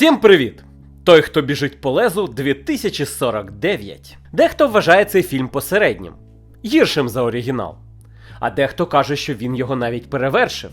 Всім привіт! Той, хто біжить по лезу 2049. Дехто вважає цей фільм посереднім, гіршим за оригінал. А дехто каже, що він його навіть перевершив.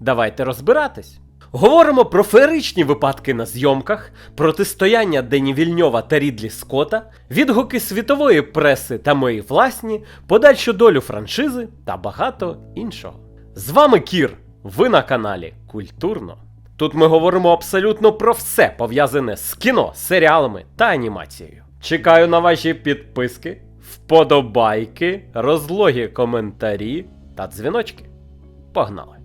Давайте розбиратись. Говоримо про феєричні випадки на зйомках, протистояння Дені Вільньова та Рідлі Скотта, відгуки світової преси та мої власні, подальшу долю франшизи та багато іншого. З вами Кір. Ви на каналі Культурно. Тут ми говоримо абсолютно про все пов'язане з кіно, серіалами та анімацією. Чекаю на ваші підписки, вподобайки, розлогі коментарі та дзвіночки. Погнали!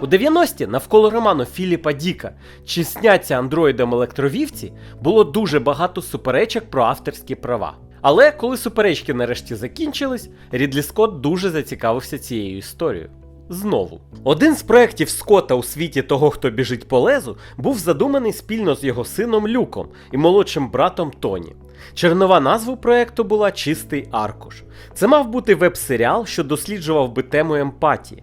У 90-ті навколо роману Філіпа Діка Чи сняться андроїдом електровівці було дуже багато суперечок про авторські права. Але коли суперечки нарешті закінчились, Рідлі Скотт дуже зацікавився цією історією. Знову. Один з проєктів Скотта у світі того, хто біжить по лезу, був задуманий спільно з його сином Люком і молодшим братом Тоні. Чернова назва проєкту була Чистий аркуш. Це мав бути веб-серіал, що досліджував би тему емпатії.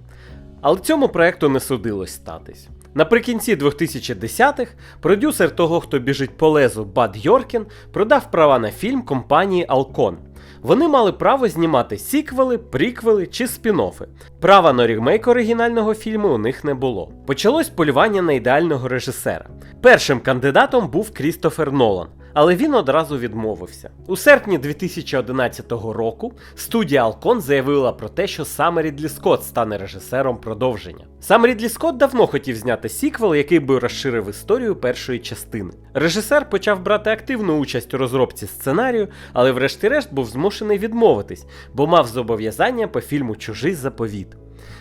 Але цьому проекту не судилось статись. Наприкінці 2010-х продюсер того, хто біжить по лезу Бад Йоркін, продав права на фільм компанії Alcon. Вони мали право знімати сіквели, приквели чи спін-оффи. Права на ремейк оригінального фільму у них не було. Почалось полювання на ідеального режисера. Першим кандидатом був Крістофер Нолан. Але він одразу відмовився. У серпні 2011 року студія Alcon заявила про те, що саме Рідлі Скотт стане режисером продовження. Сам Рідлі Скотт давно хотів зняти сіквел, який би розширив історію першої частини. Режисер почав брати активну участь у розробці сценарію, але врешті-решт був змушений відмовитись, бо мав зобов'язання по фільму Чужий заповіт.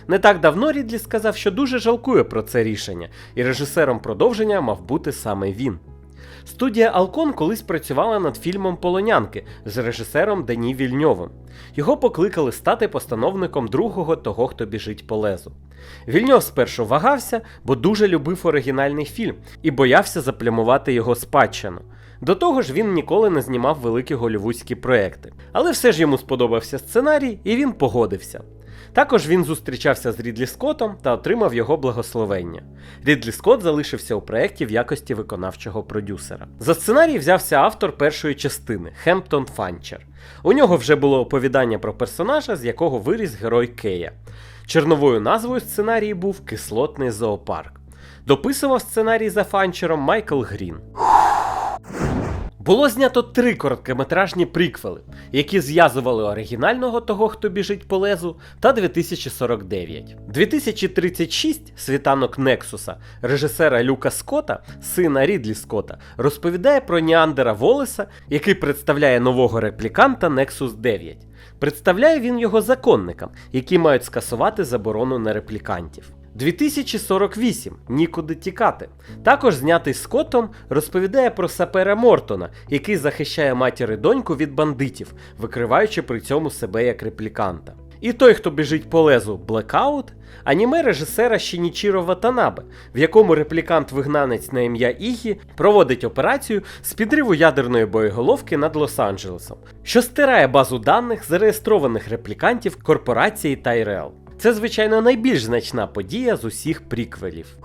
Не так давно Рідлі сказав, що дуже жалкує про це рішення, і режисером продовження мав бути саме він. Студія Алкон колись працювала над фільмом Полонянки з режисером Дені Вільньовим. Його покликали стати постановником другого того, хто біжить по лезу. Вільньов спершу вагався, бо дуже любив оригінальний фільм і боявся заплямувати його спадщину. До того ж, він ніколи не знімав великі голівудські проекти. Але все ж йому сподобався сценарій, і він погодився. Також він зустрічався з Рідлі Скоттом та отримав його благословення. Рідлі Скотт залишився у проєкті в якості виконавчого продюсера. За сценарій взявся автор першої частини Хемптон Фанчер. У нього вже було оповідання про персонажа, з якого виріс герой Кея. Черновою назвою сценарії був Кислотний зоопарк. Дописував сценарій за Фанчером Майкл Грін. Було знято три короткометражні приквели, які зв'язували оригінального того, хто біжить по лезу, та 2049. 2036 світанок Нексуса, режисера Люка Скотта, сина Рідлі Скотта, розповідає про Ніандера Волеса, який представляє нового репліканта Nexus 9. Представляє він його законникам, які мають скасувати заборону на реплікантів. 2048 Нікуди тікати. Також знятий Скоттом розповідає про сапера Мортона, який захищає матір і доньку від бандитів, викриваючи при цьому себе як репліканта. І той, хто біжить по лезу Blackout, аніме режисера Шінічіро Ватанабе, в якому реплікант-вигнанець на ім'я Ігі проводить операцію з підриву ядерної боєголовки над Лос-Анджелесом, що стирає базу даних зареєстрованих реплікантів корпорації Tyrell. Це, звичайно, найбільш значна подія з усіх приквелів.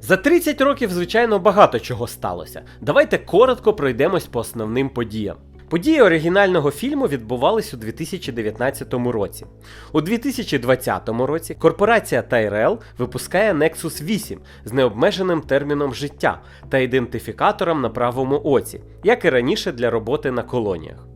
За 30 років, звичайно, багато чого сталося. Давайте коротко пройдемось по основним подіям. Події оригінального фільму відбувались у 2019 році. У 2020 році корпорація Tyrell випускає Nexus 8 з необмеженим терміном життя та ідентифікатором на правому оці, як і раніше для роботи на колоніях.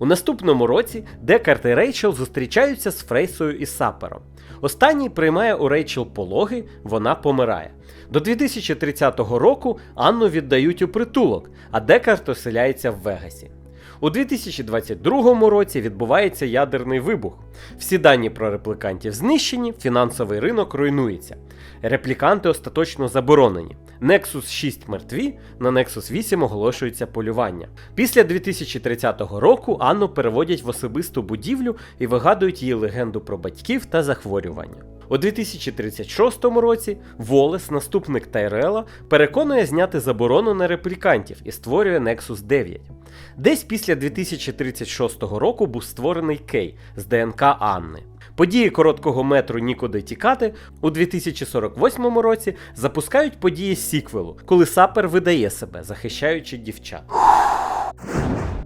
У наступному році Декарт і Рейчел зустрічаються з Фрейсою і Сапером. Останній приймає у Рейчел пологи, вона помирає. До 2030 року Анну віддають у притулок, а Декарт оселяється в Вегасі. У 2022 році відбувається ядерний вибух. Всі дані про реплікантів знищені, фінансовий ринок руйнується. Репліканти остаточно заборонені. Nexus 6 мертві, на Nexus 8 оголошується полювання. Після 2030 року Анну переводять в особисту будівлю і вигадують її легенду про батьків та захворювання. У 2036 році Волес, наступник Тайрела, переконує зняти заборону на реплікантів і створює Nexus 9. Десь після 2036 року був створений Кей з ДНК Анни. Події короткого метру Нікуди тікати у 2048 році запускають події сіквелу, коли сапер видає себе, захищаючи дівчат.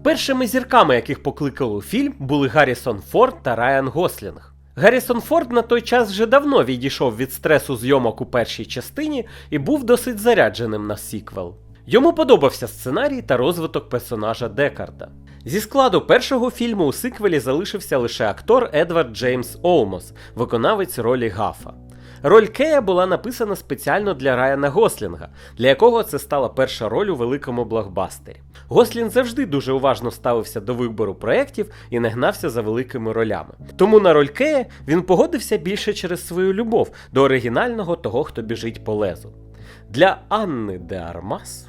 Першими зірками, яких покликали у фільм, були Гаррісон Форд та Райан Гослінг. Гаррісон Форд на той час вже давно відійшов від стресу зйомок у першій частині і був досить зарядженим на сіквел. Йому подобався сценарій та розвиток персонажа Декарда. Зі складу першого фільму у сиквелі залишився лише актор Едвард Джеймс Олмос, виконавець ролі Гафа. Роль Кея була написана спеціально для Райана Гослінга, для якого це стала перша роль у великому блокбастері. Гослін завжди дуже уважно ставився до вибору проєктів і не гнався за великими ролями. Тому на роль Кея він погодився більше через свою любов до оригінального того, хто біжить по лезу. Для Анни де Армас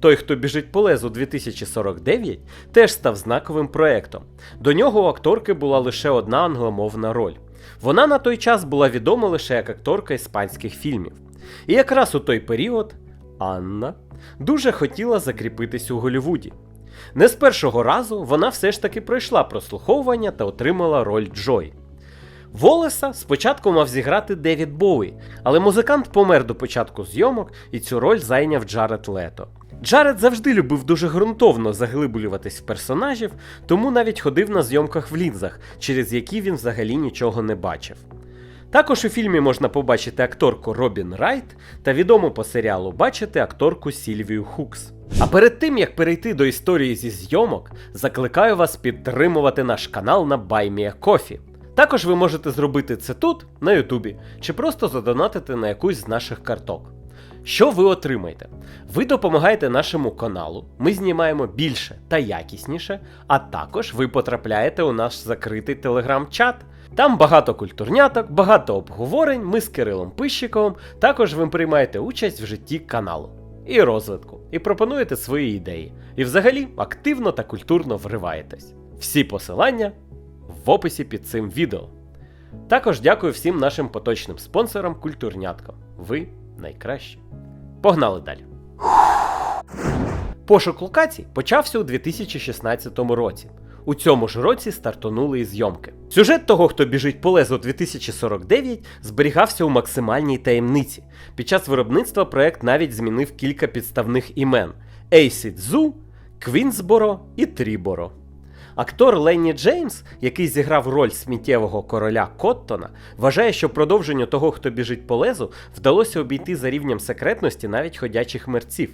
той, хто біжить по лезу 2049, теж став знаковим проектом. До нього у акторки була лише одна англомовна роль. Вона на той час була відома лише як акторка іспанських фільмів. І якраз у той період Анна дуже хотіла закріпитись у Голлівуді. Не з першого разу вона все ж таки пройшла прослуховування та отримала роль Джой. Волеса спочатку мав зіграти Девід Боуі, але музикант помер до початку зйомок і цю роль зайняв Джаред Лето. Джаред завжди любив дуже ґрунтовно заглиблюватись в персонажів, тому навіть ходив на зйомках в лінзах, через які він взагалі нічого не бачив. Також у фільмі можна побачити акторку Робін Райт та відому по серіалу бачити акторку Сільвію Хукс. А перед тим як перейти до історії зі зйомок, закликаю вас підтримувати наш канал на BuyMeACoffee. Також ви можете зробити це тут, на Ютубі, чи просто задонатити на якусь з наших карток. Що ви отримаєте? Ви допомагаєте нашому каналу, ми знімаємо більше та якісніше, а також ви потрапляєте у наш закритий телеграм-чат. Там багато культурняток, багато обговорень. Ми з Кирилом Пищиковим. Також ви приймаєте участь в житті каналу і розвитку, і пропонуєте свої ідеї. І взагалі активно та культурно вриваєтесь. Всі посилання в описі під цим відео. Також дякую всім нашим поточним спонсорам культурняткам. Ви найкращі. Погнали далі. Пошук локацій почався у 2016 році. У цьому ж році стартонули і зйомки. Сюжет того, хто біжить по лезу 2049, зберігався у максимальній таємниці. Під час виробництва проект навіть змінив кілька підставних імен: Ейсідзу, Квінсборо і Тріборо. Актор Ленні Джеймс, який зіграв роль сміттєвого короля Коттона, вважає, що продовженню того, хто біжить по лезу, вдалося обійти за рівнем секретності навіть ходячих мерців.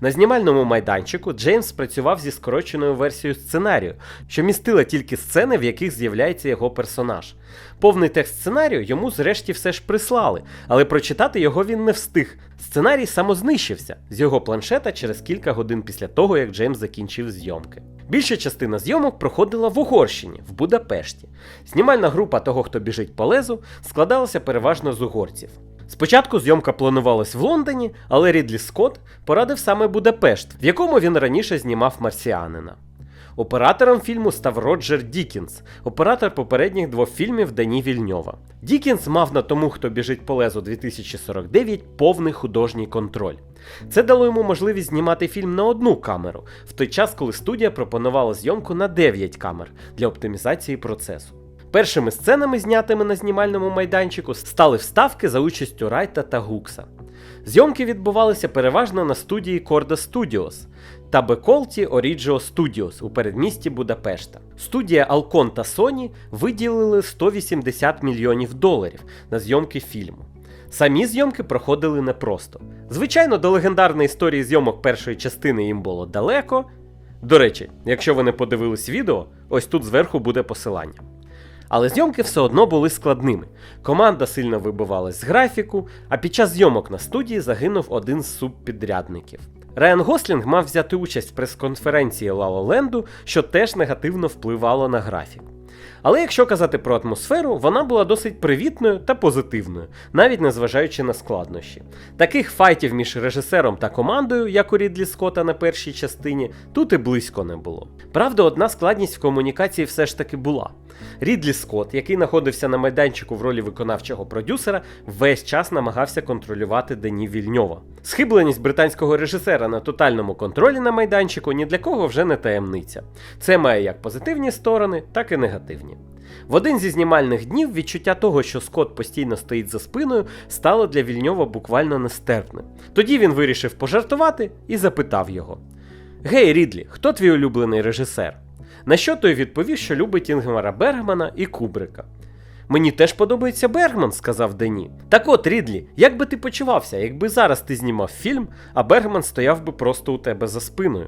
На знімальному майданчику Джеймс працював зі скороченою версією сценарію, що містила тільки сцени, в яких з'являється його персонаж. Повний текст сценарію йому зрешті все ж прислали, але прочитати його він не встиг. Сценарій самознищився з його планшета через кілька годин після того, як Джеймс закінчив зйомки. Більша частина зйомок проходила в Угорщині, в Будапешті. Знімальна група того, хто біжить по лезу, складалася переважно з угорців. Спочатку зйомка планувалась в Лондоні, але Рідлі Скотт порадив саме Будапешт, в якому він раніше знімав марсіанина. Оператором фільму став Роджер Дікінс, оператор попередніх двох фільмів Дані Вільньова. Дікінс мав на тому, хто біжить по лезу 2049, повний художній контроль. Це дало йому можливість знімати фільм на одну камеру, в той час, коли студія пропонувала зйомку на 9 камер для оптимізації процесу. Першими сценами, знятими на знімальному майданчику, стали вставки за участю Райта та Гукса. Зйомки відбувалися переважно на студії Corda Studios та Беколті Origio Studios у передмісті Будапешта. Студія Alcon та Sony виділили 180 мільйонів доларів на зйомки фільму. Самі зйомки проходили непросто. Звичайно, до легендарної історії зйомок першої частини їм було далеко. До речі, якщо ви не подивились відео, ось тут зверху буде посилання. Але зйомки все одно були складними. Команда сильно вибивалась з графіку, а під час зйомок на студії загинув один з субпідрядників. Райан Гослінг мав взяти участь в прес-конференції Лала Ленду, що теж негативно впливало на графік. Але якщо казати про атмосферу, вона була досить привітною та позитивною, навіть незважаючи на складнощі. Таких файтів між режисером та командою, як у Рідлі Скотта на першій частині, тут і близько не було. Правда, одна складність в комунікації все ж таки була. Рідлі Скотт, який знаходився на майданчику в ролі виконавчого продюсера, весь час намагався контролювати Дені Вільньова. Схибленість британського режисера на тотальному контролі на майданчику ні для кого вже не таємниця. Це має як позитивні сторони, так і негативні. В один зі знімальних днів відчуття того, що Скотт постійно стоїть за спиною, стало для Вільньова буквально нестерпним. Тоді він вирішив пожартувати і запитав його: Гей, Рідлі, хто твій улюблений режисер? На що той відповів, що любить Інгмара Бергмана і Кубрика. Мені теж подобається Бергман, сказав Дені. Так от, Рідлі, як би ти почувався, якби зараз ти знімав фільм, а Бергман стояв би просто у тебе за спиною?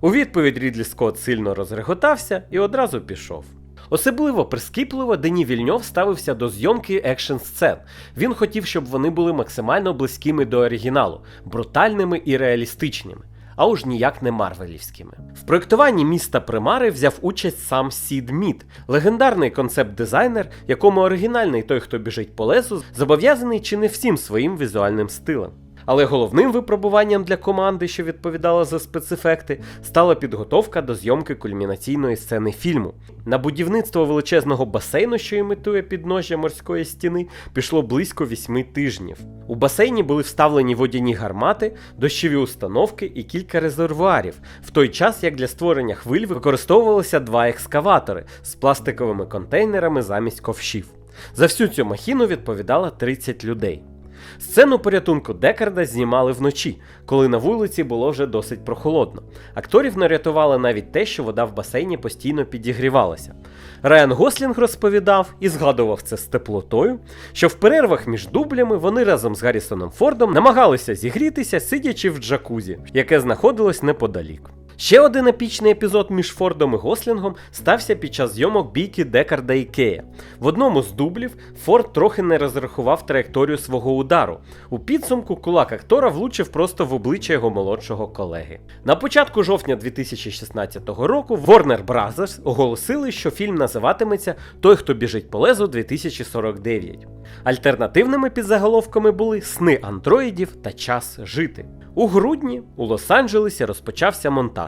У відповідь Рідлі Скотт сильно розреготався і одразу пішов. Особливо прискіпливо Дені Вільньов ставився до зйомки екшн сцен. Він хотів, щоб вони були максимально близькими до оригіналу, брутальними і реалістичними. А уж ніяк не марвелівськими. В проєктуванні міста Примари взяв участь сам Сід Мід, легендарний концепт-дизайнер, якому оригінальний той, хто біжить по лесу, зобов'язаний чи не всім своїм візуальним стилем. Але головним випробуванням для команди, що відповідала за спецефекти, стала підготовка до зйомки кульмінаційної сцени фільму. На будівництво величезного басейну, що імітує підножжя морської стіни, пішло близько вісьми тижнів. У басейні були вставлені водяні гармати, дощові установки і кілька резервуарів, в той час як для створення хвиль використовувалися два екскаватори з пластиковими контейнерами замість ковшів. За всю цю махіну відповідало 30 людей. Сцену порятунку Декарда знімали вночі, коли на вулиці було вже досить прохолодно. Акторів не рятувало навіть те, що вода в басейні постійно підігрівалася. Райан Гослінг розповідав і згадував це з теплотою, що в перервах між дублями вони разом з Гаррісоном Фордом намагалися зігрітися, сидячи в джакузі, яке знаходилось неподалік. Ще один епічний епізод між Фордом і Гослінгом стався під час зйомок бійки Декарда і Кея. В одному з дублів Форд трохи не розрахував траєкторію свого удару. У підсумку кулак актора влучив просто в обличчя його молодшого колеги. На початку жовтня 2016 року Warner Bros. оголосили, що фільм називатиметься Той, хто біжить по лезу 2049. Альтернативними підзаголовками були Сни андроїдів та Час жити. У грудні у Лос-Анджелесі розпочався монтаж,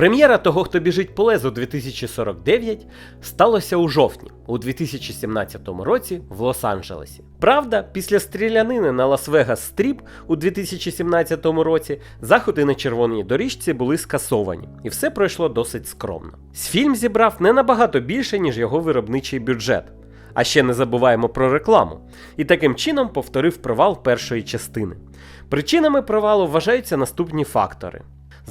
Прем'єра того, хто біжить по лезу 2049, сталося у жовтні, у 2017 році в Лос-Анджелесі. Правда, після стрілянини на Лас-Вегас Стріп у 2017 році заходи на червоній доріжці були скасовані, і все пройшло досить скромно. Фільм зібрав не набагато більше, ніж його виробничий бюджет. А ще не забуваємо про рекламу, і таким чином повторив провал першої частини. Причинами провалу вважаються наступні фактори.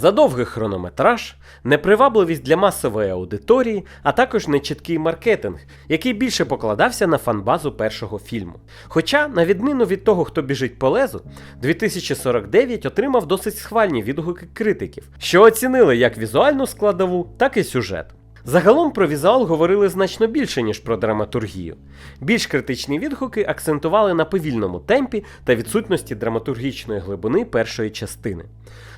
Задовгий хронометраж, непривабливість для масової аудиторії, а також нечіткий маркетинг, який більше покладався на фанбазу першого фільму. Хоча, на відміну від того, хто біжить по лезу, 2049 отримав досить схвальні відгуки критиків, що оцінили як візуальну складову, так і сюжет. Загалом про візуал говорили значно більше, ніж про драматургію. Більш критичні відгуки акцентували на повільному темпі та відсутності драматургічної глибини першої частини.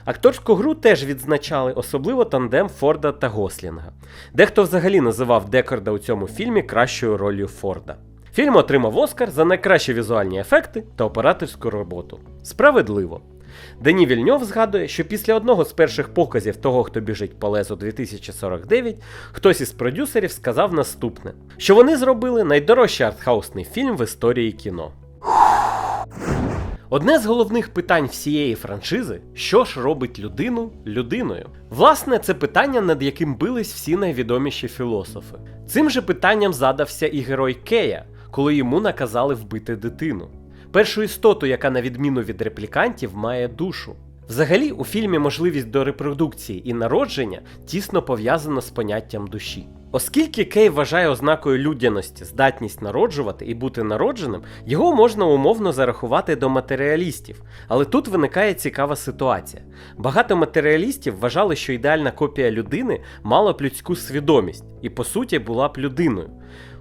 Акторську гру теж відзначали, особливо тандем Форда та Гослінга. Дехто взагалі називав Декарда у цьому фільмі кращою ролью Форда. Фільм отримав Оскар за найкращі візуальні ефекти та операторську роботу. Справедливо. Дені Вільньов згадує, що після одного з перших показів того, хто біжить по лезу 2049, хтось із продюсерів сказав наступне: що вони зробили найдорожчий артхаусний фільм в історії кіно. Одне з головних питань всієї франшизи що ж робить людину людиною? Власне, це питання, над яким бились всі найвідоміші філософи. Цим же питанням задався і герой Кея, коли йому наказали вбити дитину. Першу істоту, яка, на відміну від реплікантів, має душу. Взагалі, у фільмі можливість до репродукції і народження тісно пов'язана з поняттям душі. Оскільки Кей вважає ознакою людяності здатність народжувати і бути народженим, його можна умовно зарахувати до матеріалістів. Але тут виникає цікава ситуація. Багато матеріалістів вважали, що ідеальна копія людини мала б людську свідомість і, по суті, була б людиною.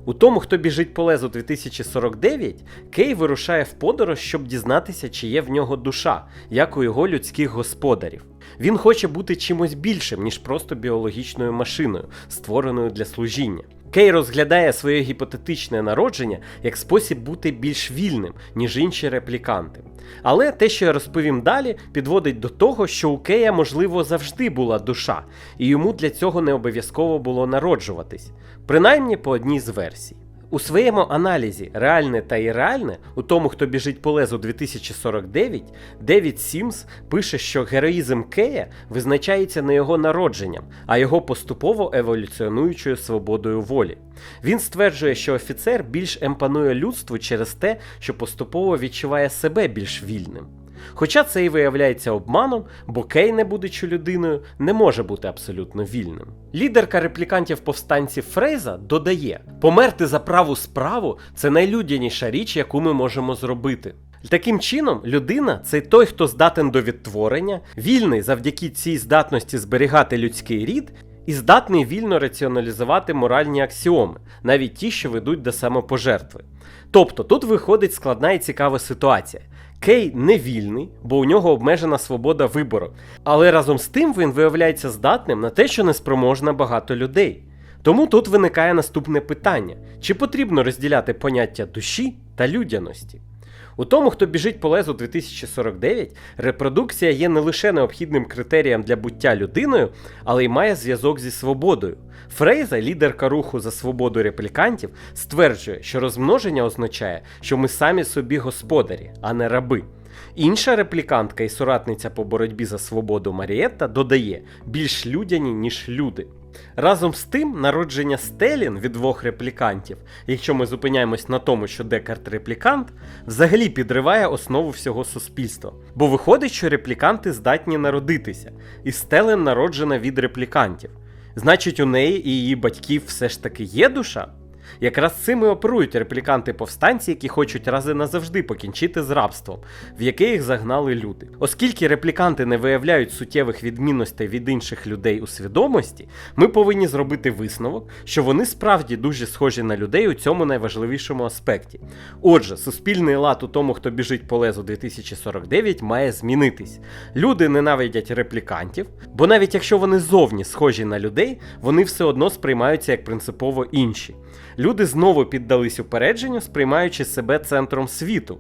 У тому, хто біжить по лезу 2049, Кей вирушає в подорож, щоб дізнатися, чи є в нього душа, як у його людських господарів. Він хоче бути чимось більшим, ніж просто біологічною машиною, створеною для служіння. Кей розглядає своє гіпотетичне народження як спосіб бути більш вільним, ніж інші репліканти. Але те, що я розповім далі, підводить до того, що у Кея, можливо, завжди була душа, і йому для цього не обов'язково було народжуватись, принаймні по одній з версій. У своєму аналізі реальне та ірреальне, у тому, хто біжить по лезу 2049, Девід Сімс пише, що героїзм Кея визначається не його народженням, а його поступово еволюціонуючою свободою волі. Він стверджує, що офіцер більш емпанує людству через те, що поступово відчуває себе більш вільним. Хоча це і виявляється обманом, бо Кей, не будучи людиною, не може бути абсолютно вільним. Лідерка реплікантів повстанців Фрейза додає: померти за праву справу це найлюдяніша річ, яку ми можемо зробити. Таким чином, людина це той, хто здатен до відтворення, вільний завдяки цій здатності зберігати людський рід, і здатний вільно раціоналізувати моральні аксіоми, навіть ті, що ведуть до самопожертви. Тобто тут виходить складна і цікава ситуація. Кей не вільний, бо у нього обмежена свобода вибору, але разом з тим він виявляється здатним на те, що неспроможна багато людей. Тому тут виникає наступне питання: чи потрібно розділяти поняття душі та людяності? У тому, хто біжить по лезу 2049, репродукція є не лише необхідним критерієм для буття людиною, але й має зв'язок зі свободою. Фрейза, лідерка руху за свободу реплікантів, стверджує, що розмноження означає, що ми самі собі господарі, а не раби. Інша реплікантка і соратниця по боротьбі за свободу Марієтта додає більш людяні, ніж люди. Разом з тим, народження Стелін від двох реплікантів, якщо ми зупиняємось на тому, що Декарт реплікант, взагалі підриває основу всього суспільства. Бо виходить, що репліканти здатні народитися, і Стелен народжена від реплікантів. Значить, у неї і її батьків все ж таки є душа? Якраз цим і оперують репліканти повстанці, які хочуть рази назавжди покінчити з рабством, в яке їх загнали люди. Оскільки репліканти не виявляють суттєвих відмінностей від інших людей у свідомості, ми повинні зробити висновок, що вони справді дуже схожі на людей у цьому найважливішому аспекті. Отже, суспільний лад у тому, хто біжить по лезу 2049, має змінитись. Люди ненавидять реплікантів, бо навіть якщо вони зовні схожі на людей, вони все одно сприймаються як принципово інші. Люди знову піддались упередженню, сприймаючи себе центром світу.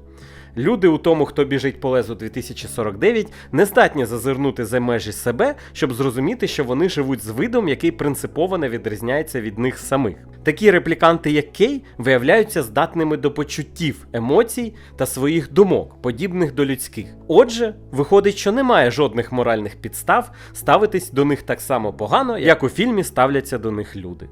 Люди у тому, хто біжить по лезу 2049, не здатні зазирнути за межі себе, щоб зрозуміти, що вони живуть з видом, який принципово не відрізняється від них самих. Такі репліканти, як Кей, виявляються здатними до почуттів, емоцій та своїх думок, подібних до людських. Отже, виходить, що немає жодних моральних підстав ставитись до них так само погано, як у фільмі ставляться до них люди.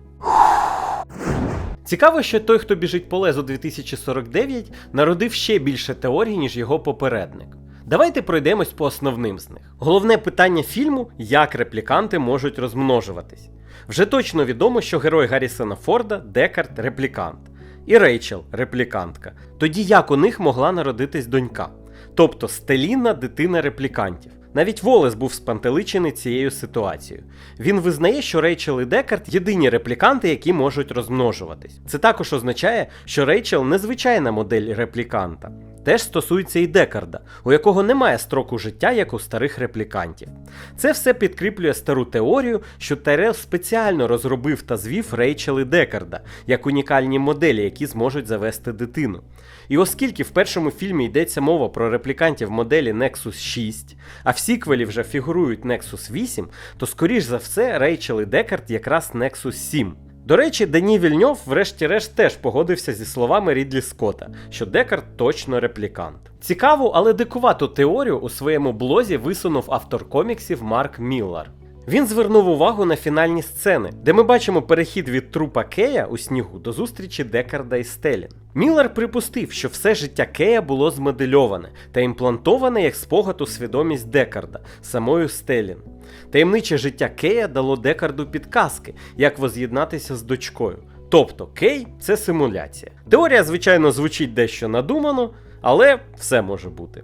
Цікаво, що той, хто біжить по лезу 2049, народив ще більше теорій, ніж його попередник. Давайте пройдемось по основним з них. Головне питання фільму як репліканти можуть розмножуватись. Вже точно відомо, що герой Гаррісона Форда Декарт реплікант, і Рейчел реплікантка. Тоді як у них могла народитись донька? Тобто стелінна дитина реплікантів. Навіть Волес був спантеличений цією ситуацією. Він визнає, що Рейчел і Декарт єдині репліканти, які можуть розмножуватись. Це також означає, що Рейчел незвичайна модель репліканта. Теж стосується і Декарда, у якого немає строку життя, як у старих реплікантів. Це все підкріплює стару теорію, що Терел спеціально розробив та звів Рейчел і Декарда як унікальні моделі, які зможуть завести дитину. І оскільки в першому фільмі йдеться мова про реплікантів моделі Nexus 6, а в сіквелі вже фігурують Nexus 8, то скоріш за все Рейчел і Декард якраз Nexus 7. До речі, Дені Вільньов, врешті-решт, теж погодився зі словами Рідлі Скотта, що Декард точно реплікант. Цікаву, але дикувату теорію у своєму блозі висунув автор коміксів Марк Міллар. Він звернув увагу на фінальні сцени, де ми бачимо перехід від трупа Кея у снігу до зустрічі Декарда і Стелін. Міллер припустив, що все життя Кея було змодельоване та імплантоване як спогад у свідомість Декарда, самою Стелін. Таємниче життя Кея дало Декарду підказки, як воз'єднатися з дочкою. Тобто Кей це симуляція. Теорія, звичайно, звучить дещо надумано, але все може бути.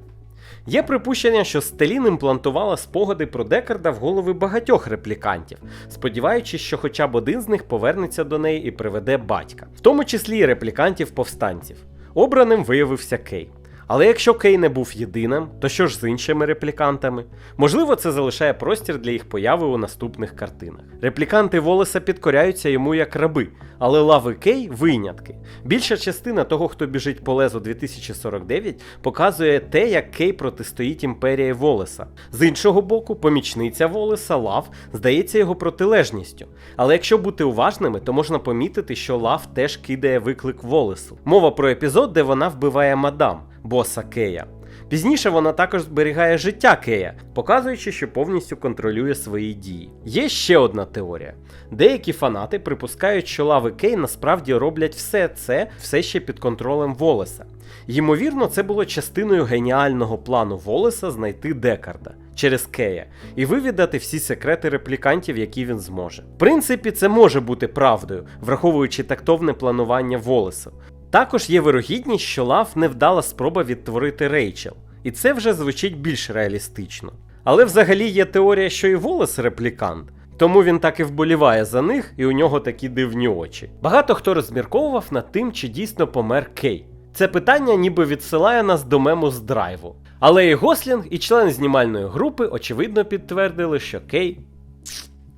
Є припущення, що Стелін імплантувала спогади про Декарда в голови багатьох реплікантів, сподіваючись, що хоча б один з них повернеться до неї і приведе батька, в тому числі і реплікантів-повстанців. Обраним виявився Кей. Але якщо Кей не був єдиним, то що ж з іншими реплікантами? Можливо, це залишає простір для їх появи у наступних картинах. Репліканти Волеса підкоряються йому як раби, але лави Кей винятки. Більша частина того, хто біжить по лезу 2049, показує те, як Кей протистоїть імперії Волеса. З іншого боку, помічниця Волеса Лав здається його протилежністю. Але якщо бути уважними, то можна помітити, що Лав теж кидає виклик Волесу. Мова про епізод, де вона вбиває мадам, боса Кея. Пізніше вона також зберігає життя Кея, показуючи, що повністю контролює свої дії. Є ще одна теорія. Деякі фанати припускають, що лави Кей насправді роблять все це все ще під контролем Волеса. Ймовірно, це було частиною геніального плану Волеса знайти Декарда через Кея і вивідати всі секрети реплікантів, які він зможе. В принципі, це може бути правдою, враховуючи тактовне планування Волеса. Також є вирогідність, що Лав невдала спроба відтворити Рейчел, і це вже звучить більш реалістично. Але взагалі є теорія, що і Волес реплікант, тому він так і вболіває за них, і у нього такі дивні очі. Багато хто розмірковував над тим, чи дійсно помер Кей. Це питання ніби відсилає нас до мему з драйву. Але і Гослінг, і члени знімальної групи очевидно підтвердили, що Кей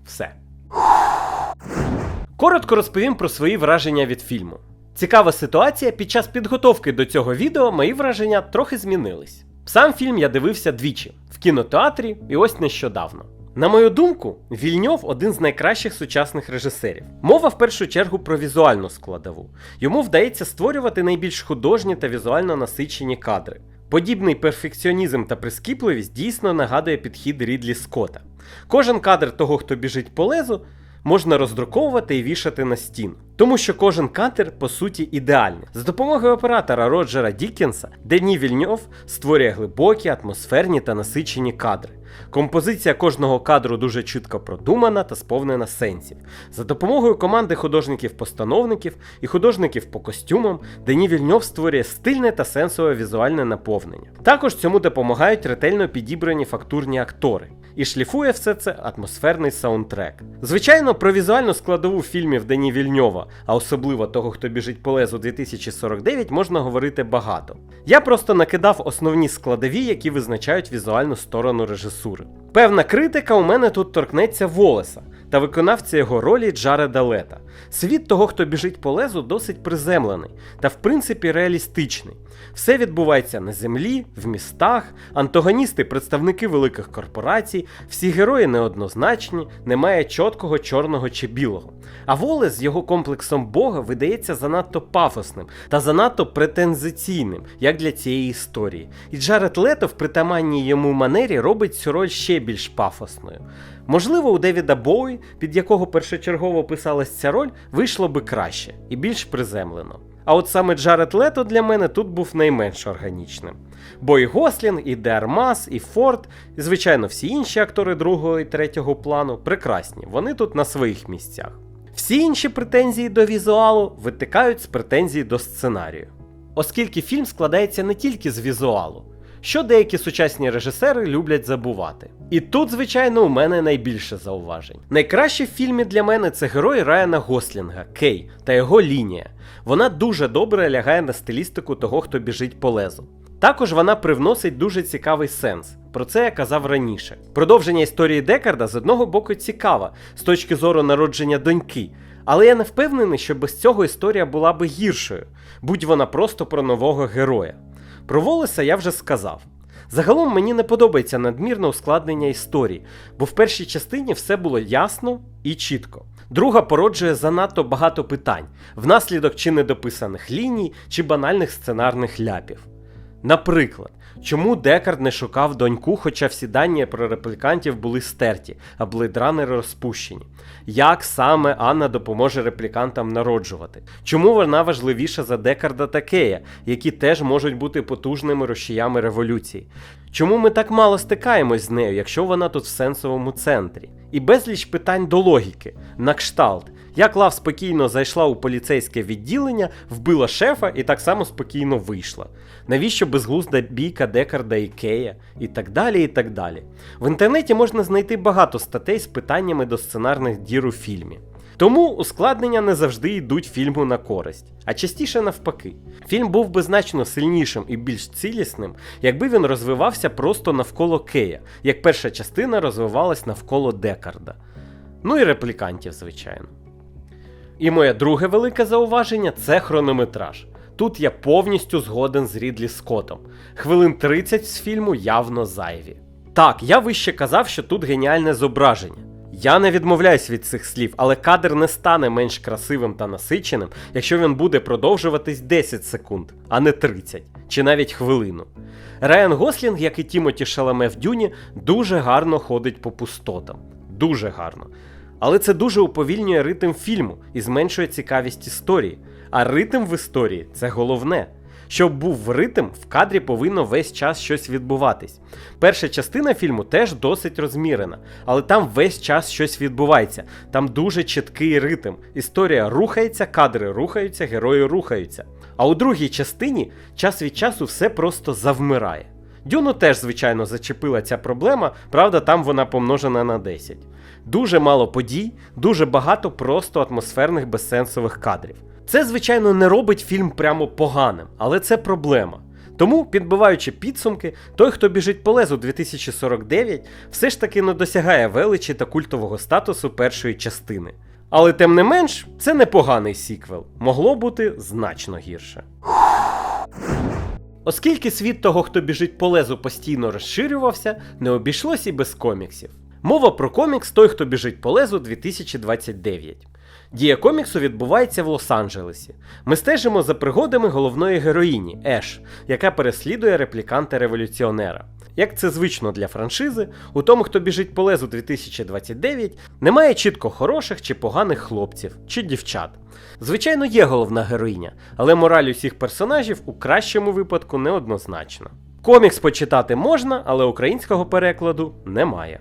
все. Коротко розповім про свої враження від фільму. Цікава ситуація, під час підготовки до цього відео мої враження трохи змінились. Сам фільм я дивився двічі в кінотеатрі і ось нещодавно. На мою думку, Вільньов один з найкращих сучасних режисерів. Мова в першу чергу про візуальну складову. Йому вдається створювати найбільш художні та візуально насичені кадри. Подібний перфекціонізм та прискіпливість дійсно нагадує підхід Рідлі Скотта. Кожен кадр того, хто біжить по лезу, можна роздруковувати і вішати на стіну. Тому що кожен кадр, по суті, ідеальний. За допомогою оператора Роджера Діккенса Дені Вільньов створює глибокі, атмосферні та насичені кадри. Композиція кожного кадру дуже чітко продумана та сповнена сенсів. За допомогою команди художників-постановників і художників по костюмам Дені Вільньов створює стильне та сенсове візуальне наповнення. Також цьому допомагають ретельно підібрані фактурні актори. І шліфує все це атмосферний саундтрек. Звичайно, про візуальну складову фільмів Дені Вільньова, а особливо того, хто біжить по лезу 2049, можна говорити багато. Я просто накидав основні складові, які визначають візуальну сторону режисури. Певна критика у мене тут торкнеться Волеса та виконавця його ролі Джареда Лета. Світ того, хто біжить по лезу, досить приземлений та в принципі реалістичний. Все відбувається на землі, в містах, антагоністи, представники великих корпорацій, всі герої неоднозначні, немає чіткого чорного чи білого. А Волес з його комплексом Бога видається занадто пафосним та занадто претензиційним, як для цієї історії. І Джаред Лето в притаманній йому манері робить цю роль ще більш пафосною. Можливо, у Девіда Боуї, під якого першочергово писалась ця роль, вийшло би краще і більш приземлено. А от саме Джаред Лето для мене тут був найменш органічним. Бо і Гослін, і Деармас, і Форд, і звичайно всі інші актори другого і третього плану прекрасні, вони тут на своїх місцях. Всі інші претензії до візуалу витикають з претензій до сценарію. Оскільки фільм складається не тільки з візуалу, що деякі сучасні режисери люблять забувати. І тут, звичайно, у мене найбільше зауважень. Найкраще в фільмі для мене це герой Райана Гослінга, Кей та його лінія. Вона дуже добре лягає на стилістику того, хто біжить по лезу. Також вона привносить дуже цікавий сенс. Про це я казав раніше. Продовження історії Декарда з одного боку цікава з точки зору народження доньки. Але я не впевнений, що без цього історія була би гіршою, будь вона просто про нового героя. Про волоса я вже сказав. Загалом мені не подобається надмірне ускладнення історії, бо в першій частині все було ясно і чітко. Друга породжує занадто багато питань, внаслідок чи недописаних ліній, чи банальних сценарних ляпів. Наприклад, чому Декард не шукав доньку, хоча всі дані про реплікантів були стерті, а блейдранери розпущені? Як саме Анна допоможе реплікантам народжувати? Чому вона важливіша за Декарда та Кея, які теж можуть бути потужними рушіями революції? Чому ми так мало стикаємось з нею, якщо вона тут в сенсовому центрі? І безліч питань до логіки, на кшталт. Як Лав спокійно зайшла у поліцейське відділення, вбила шефа і так само спокійно вийшла. Навіщо безглузда бійка Декарда і Кея? І так далі, і так далі. В інтернеті можна знайти багато статей з питаннями до сценарних дір у фільмі. Тому ускладнення не завжди йдуть фільму на користь, а частіше навпаки. Фільм був би значно сильнішим і більш цілісним, якби він розвивався просто навколо Кея, як перша частина розвивалась навколо Декарда. Ну і реплікантів, звичайно. І моє друге велике зауваження це хронометраж. Тут я повністю згоден з Рідлі Скоттом. Хвилин 30 з фільму явно зайві. Так, я вище казав, що тут геніальне зображення. Я не відмовляюсь від цих слів, але кадр не стане менш красивим та насиченим, якщо він буде продовжуватись 10 секунд, а не 30, чи навіть хвилину. Райан Гослінг, як і Тімоті Шаламе в Дюні, дуже гарно ходить по пустотам. Дуже гарно. Але це дуже уповільнює ритм фільму і зменшує цікавість історії. А ритм в історії це головне. Щоб був ритм, в кадрі повинно весь час щось відбуватись. Перша частина фільму теж досить розмірена, але там весь час щось відбувається. Там дуже чіткий ритм. Історія рухається, кадри рухаються, герої рухаються. А у другій частині час від часу все просто завмирає. Дюну теж, звичайно, зачепила ця проблема, правда, там вона помножена на 10. Дуже мало подій, дуже багато просто атмосферних безсенсових кадрів. Це, звичайно, не робить фільм прямо поганим, але це проблема. Тому, підбиваючи підсумки, той, хто біжить по лезу 2049, все ж таки не досягає величі та культового статусу першої частини. Але тим не менш, це непоганий сіквел, могло бути значно гірше. Оскільки світ того, хто біжить по лезу, постійно розширювався, не обійшлось і без коміксів. Мова про комікс Той, хто біжить по лезу 2029. Дія коміксу відбувається в Лос-Анджелесі. Ми стежимо за пригодами головної героїні Еш, яка переслідує репліканта революціонера. Як це звично для франшизи, у тому, хто біжить по лезу 2029, немає чітко хороших чи поганих хлопців чи дівчат. Звичайно, є головна героїня, але мораль усіх персонажів у кращому випадку неоднозначна. Комікс почитати можна, але українського перекладу немає.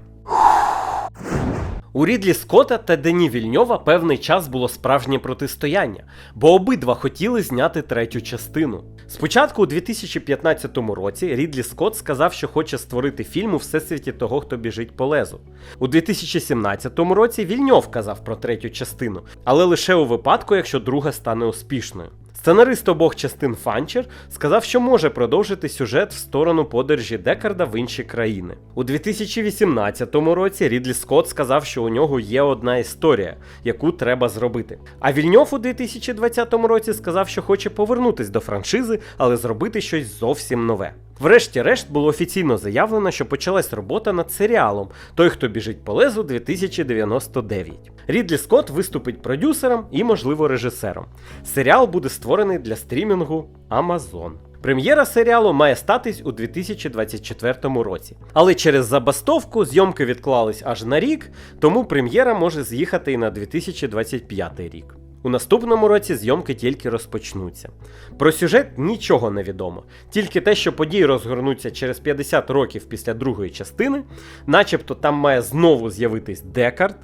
У Рідлі Скотта та Дені Вільньова певний час було справжнє протистояння, бо обидва хотіли зняти третю частину. Спочатку у 2015 році Рідлі Скотт сказав, що хоче створити фільм у всесвіті того, хто біжить по лезу. У 2017 році Вільньов казав про третю частину, але лише у випадку, якщо друга стане успішною. Сценарист обох частин Фанчер сказав, що може продовжити сюжет в сторону подорожі Декарда в інші країни. У 2018 році Рідлі Скотт сказав, що у нього є одна історія, яку треба зробити. А Вільньов у 2020 році сказав, що хоче повернутись до франшизи, але зробити щось зовсім нове. Врешті-решт було офіційно заявлено, що почалась робота над серіалом Той, хто біжить по лезу 2099. Рідлі Скотт виступить продюсером і, можливо, режисером. Серіал буде створений для стрімінгу Amazon. Прем'єра серіалу має статись у 2024 році. Але через забастовку зйомки відклались аж на рік, тому прем'єра може з'їхати і на 2025 рік. У наступному році зйомки тільки розпочнуться. Про сюжет нічого не відомо, тільки те, що події розгорнуться через 50 років після другої частини, начебто там має знову з'явитись Декард.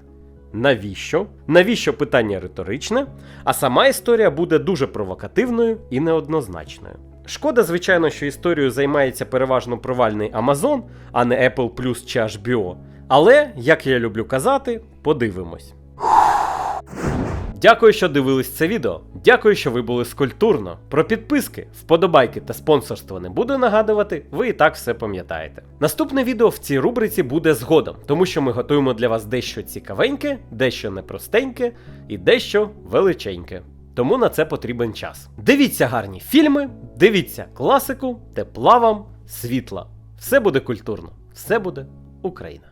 Навіщо? Навіщо питання риторичне, а сама історія буде дуже провокативною і неоднозначною. Шкода, звичайно, що історією займається переважно провальний Amazon, а не Apple Plus чи HBO. Але, як я люблю казати, подивимось. Дякую, що дивились це відео. Дякую, що ви були скульптурно. Про підписки, вподобайки та спонсорство не буду нагадувати, ви і так все пам'ятаєте. Наступне відео в цій рубриці буде згодом, тому що ми готуємо для вас дещо цікавеньке, дещо непростеньке і дещо величеньке. Тому на це потрібен час. Дивіться гарні фільми, дивіться класику, тепла вам, світла. Все буде культурно, все буде Україна.